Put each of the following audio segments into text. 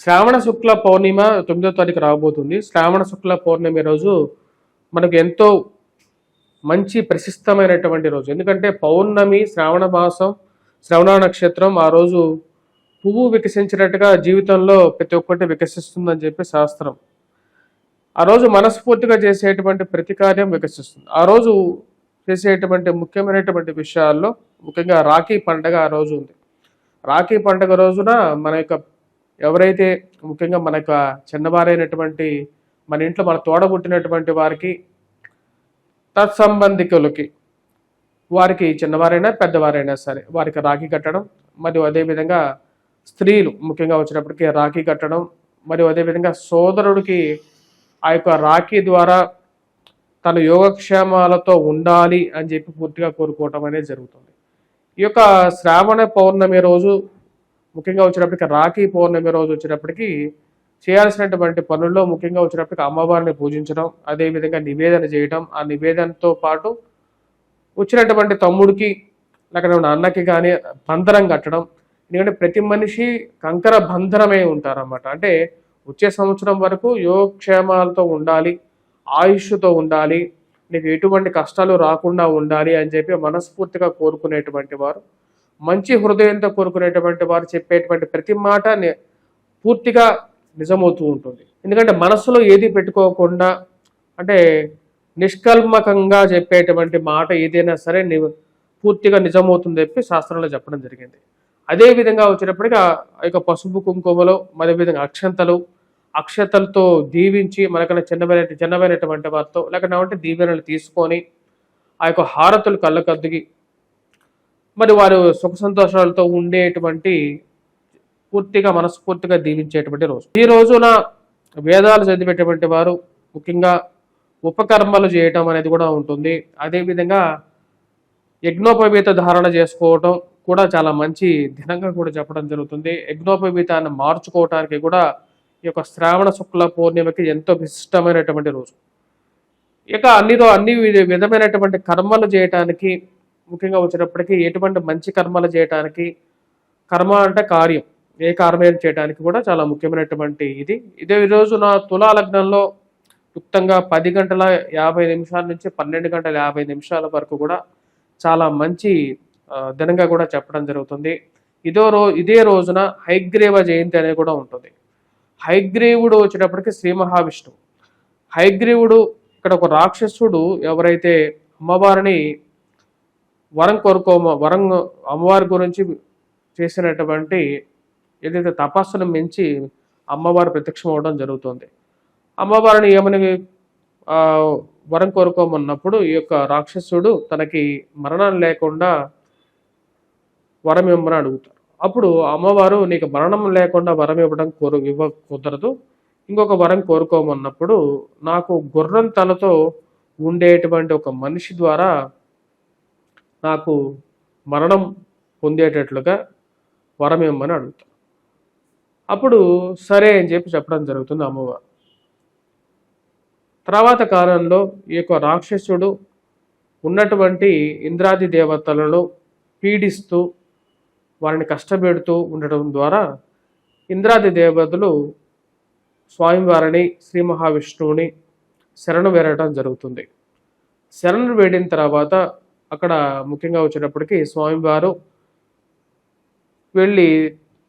శ్రావణ శుక్ల పౌర్ణిమ తొమ్మిదో తారీఖు రాబోతుంది. శ్రావణ శుక్ల పౌర్ణమి రోజు మనకు ఎంతో మంచి ప్రశస్తమైనటువంటి రోజు. ఎందుకంటే పౌర్ణమి శ్రావణ మాసం శ్రవణ నక్షత్రం ఆ రోజు పువ్వు వికసించినట్టుగా జీవితంలో ప్రతి ఒక్కటి వికసిస్తుందని చెప్పి శాస్త్రం. ఆ రోజు మనస్ఫూర్తిగా చేసేటువంటి ప్రతి కార్యం వికసిస్తుంది. ఆ రోజు చేసేటువంటి ముఖ్యమైనటువంటి విషయాల్లో ముఖ్యంగా రాఖీ పండగ ఆ రోజు ఉంది. రాఖీ పండగ రోజున మన యొక్క ఎవరైతే ముఖ్యంగా మన యొక్క చిన్నవారైనటువంటి మన ఇంట్లో మన తోడబుట్టినటువంటి వారికి తత్సంబంధికులకి వారికి చిన్నవారైనా పెద్దవారైనా సరే వారికి రాఖీ కట్టడం మరియు అదేవిధంగా స్త్రీలు ముఖ్యంగా వచ్చినప్పటికీ రాఖీ కట్టడం మరియు అదేవిధంగా సోదరుడికి ఆ యొక్క రాఖీ ద్వారా తన యోగక్షేమాలతో ఉండాలి అని చెప్పి పూర్తిగా కోరుకోవటం అనేది జరుగుతుంది. ఈ యొక్క శ్రావణ పౌర్ణమి రోజు ముఖ్యంగా వచ్చినప్పటికీ రాఖీ పౌర్ణమి రోజు వచ్చినప్పటికీ చేయాల్సినటువంటి పనుల్లో ముఖ్యంగా వచ్చినప్పటికీ అమ్మవారిని పూజించడం అదేవిధంగా నివేదన చేయడం ఆ నివేదనతో పాటు వచ్చినటువంటి తమ్ముడికి లేకపోతే అన్నకి కానీ బంధనం కట్టడం. ఎందుకంటే ప్రతి మనిషి కంకర బంధనమై ఉంటారన్నమాట. అంటే వచ్చే సంవత్సరం వరకు యోగక్షేమాలతో ఉండాలి ఆయుష్తో ఉండాలి నీకు ఎటువంటి కష్టాలు రాకుండా ఉండాలి అని చెప్పి మనస్ఫూర్తిగా కోరుకునేటువంటి వారు మంచి హృదయంతో కోరుకునేటువంటి వారు చెప్పేటువంటి ప్రతి మాట పూర్తిగా నిజమవుతూ ఉంటుంది. ఎందుకంటే మనసులో ఏది పెట్టుకోకుండా అంటే నిష్కల్మకంగా చెప్పేటువంటి మాట ఏదైనా సరే ని- పూర్తిగా నిజమవుతుంది చెప్పి శాస్త్రంలో చెప్పడం జరిగింది. అదే విధంగా వచ్చినప్పటికీ ఆ యొక్క పసుపు కుంకుమలో మరి విధంగా అక్షంతలు అక్షతలతో దీవించి మనకన్నా చిన్నమైన చిన్నమైనటువంటి వారితో లేకపోతే దీవెనలు తీసుకొని ఆ యొక్క హారతులు కళ్ళకద్దుకి మరి వారు సుఖ సంతోషాలతో ఉండేటువంటి పూర్తిగా మనస్ఫూర్తిగా దీవించేటువంటి రోజు. ఈ రోజున వేదాలు చదివేటువంటి వారు ముఖ్యంగా ఉపకర్మలు చేయటం అనేది కూడా ఉంటుంది. అదేవిధంగా యజ్ఞోపవీత ధారణ చేసుకోవటం కూడా చాలా మంచి దినంగా కూడా చెప్పడం జరుగుతుంది. యజ్ఞోపవీతాన్ని మార్చుకోవటానికి కూడా ఈ యొక్క శ్రావణ శుక్ల పౌర్ణిమకి ఎంతో విశిష్టమైనటువంటి రోజు. ఇక అన్ని అన్ని విధ- విధమైనటువంటి కర్మలు చేయటానికి ముఖ్యంగా వచ్చినప్పటికీ ఎటువంటి మంచి కర్మలు చేయటానికి కర్మ అంటే కార్యం ఏ కార్యం చేయడానికి కూడా చాలా ముఖ్యమైనటువంటి ఇది. ఇదే ఈ రోజున తులా లగ్నంలో క్లుప్తంగా పది గంటల యాభై నిమిషాల నుంచి పన్నెండు గంటల యాభై నిమిషాల వరకు కూడా చాలా మంచి దినంగా కూడా చెప్పడం జరుగుతుంది. ఇదో రో ఇదే రోజున హైగ్రీవ జయంతి అనేది కూడా ఉంటుంది. హైగ్రీవుడు వచ్చేటప్పటికి శ్రీ మహావిష్ణువు. హైగ్రీవుడు ఇక్కడ ఒక రాక్షసుడు ఎవరైతే అమ్మవారిని వరం కోరుకోమ వరం అమ్మవారి గురించి చేసినటువంటి ఏదైతే తపస్సును మించి అమ్మవారు ప్రత్యక్షం అవడం జరుగుతుంది. అమ్మవారిని ఏమని వరం కోరుకోమన్నప్పుడు ఈ యొక్క రాక్షసుడు తనకి మరణం లేకుండా వరం ఇవ్వమని అడుగుతారు అప్పుడు అమ్మవారు నీకు మరణం లేకుండా వరం ఇవ్వడం కోరు ఇవ్వ కుదరదు. ఇంకొక వరం కోరుకోమన్నప్పుడు నాకు గుర్రం తలతో ఉండేటువంటి ఒక మనిషి ద్వారా నాకు మరణం పొందేటట్లుగా వరం ఇవ్వమని అడుగుతాం. అప్పుడు సరే అని చెప్పి చెప్పడం జరుగుతుంది అమ్మవారు తర్వాత కాలంలో ఈ యొక్క రాక్షసుడు ఉన్నటువంటి ఇంద్రాది దేవతలను పీడిస్తూ వారిని కష్టపెడుతూ ఉండటం ద్వారా ఇంద్రాది దేవతలు స్వామివారిని శ్రీ మహావిష్ణువుని శరణు వేరటం జరుగుతుంది. శరణు వేడిన తర్వాత అక్కడ ముఖ్యంగా వచ్చేటప్పటికి స్వామివారు వెళ్ళి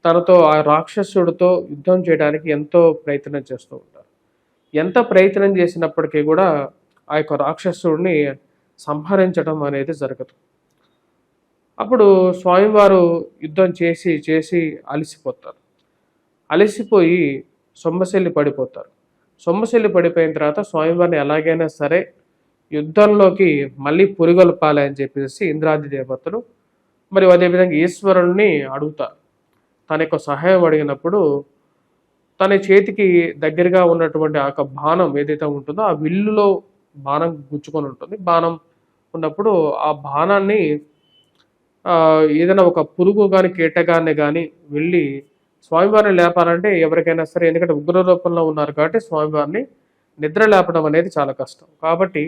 తనతో ఆ రాక్షసుడితో యుద్ధం చేయడానికి ఎంతో ప్రయత్నం చేస్తూ ఉంటారు. ఎంత ప్రయత్నం చేసినప్పటికీ కూడా ఆ యొక్క రాక్షసుడిని సంహరించడం అనేది జరగదు. అప్పుడు స్వామివారు యుద్ధం చేసి చేసి అలసిపోతారు. అలసిపోయి సొమ్మశల్లి పడిపోతారు. సొమ్మశల్లి పడిపోయిన తర్వాత స్వామివారిని ఎలాగైనా సరే యుద్ధంలోకి మళ్ళీ పురిగొల్పాలి అని చెప్పేసి ఇంద్రాది దేవతలు మరియు అదేవిధంగా ఈశ్వరుణ్ణి అడుగుతారు తన యొక్క సహాయం అడిగినప్పుడు తన చేతికి దగ్గరగా ఉన్నటువంటి ఆ బాణం ఏదైతే ఉంటుందో ఆ విల్లులో బాణం గుచ్చుకొని ఉంటుంది. బాణం ఉన్నప్పుడు ఆ బాణాన్ని ఏదైనా ఒక పురుగు కానీ కీటకాన్ని కానీ వెళ్ళి స్వామివారిని లేపాలంటే ఎవరికైనా సరే ఎందుకంటే ఉగ్ర రూపంలో ఉన్నారు కాబట్టి స్వామివారిని నిద్ర లేపడం అనేది చాలా కష్టం. కాబట్టి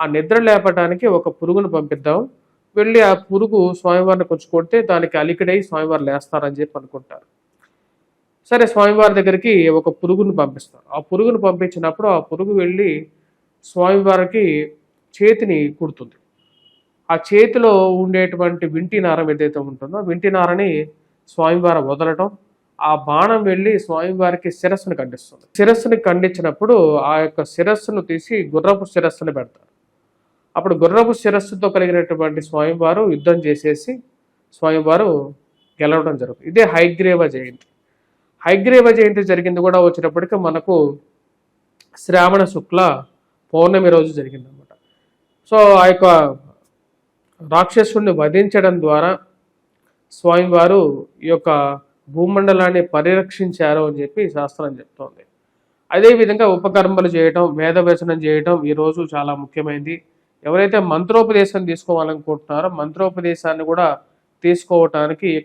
ఆ నిద్ర లేపడానికి ఒక పురుగును పంపిద్దాం. వెళ్ళి ఆ పురుగు స్వామివారిని కొంచెం కొడితే దానికి అలికిడై స్వామివారు లేస్తారని చెప్పి అనుకుంటారు. సరే స్వామివారి దగ్గరికి ఒక పురుగును పంపిస్తారు. ఆ పురుగును పంపించినప్పుడు ఆ పురుగు వెళ్ళి స్వామివారికి చేతిని కుడుతుంది. ఆ చేతిలో ఉండేటువంటి వింటి నారం ఏదైతే ఉంటుందో వింటి నారని స్వామివారు వదలటం ఆ బాణం వెళ్ళి స్వామివారికి శిరస్సును ఖండిస్తుంది. శిరస్సుని ఖండించినప్పుడు ఆ యొక్క శిరస్సును తీసి గుర్రపు శిరస్సును పెడతారు. అప్పుడు గుర్రపు శిరస్సుతో కలిగినటువంటి స్వామివారు యుద్ధం చేసేసి స్వామివారు గెలవడం జరుగుతుంది. ఇదే హైగ్రీవ జయంతి. హైగ్రీవ జయంతి జరిగింది కూడా వచ్చినప్పటికీ మనకు శ్రావణ శుక్ల పౌర్ణమి రోజు జరిగిందనమాట సో ఆ యొక్క రాక్షసుడిని వధించడం ద్వారా స్వామివారు ఈ యొక్క భూమండలాన్ని పరిరక్షించారు అని చెప్పి శాస్త్రం చెప్తోంది. అదేవిధంగా ఉపకర్మలు చేయటం వేదవ్యసనం చేయటం ఈరోజు చాలా ముఖ్యమైనది ఎవరైతే మంత్రోపదేశం తీసుకోవాలనుకుంటున్నారో మంత్రోపదేశాన్ని కూడా తీసుకోవటానికి ఈ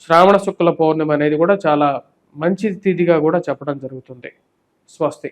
శ్రావణ శుక్ల పౌర్ణమి అనేది కూడా చాలా మంచి తిథిగా కూడా చెప్పడం జరుగుతుంది. స్వస్తి.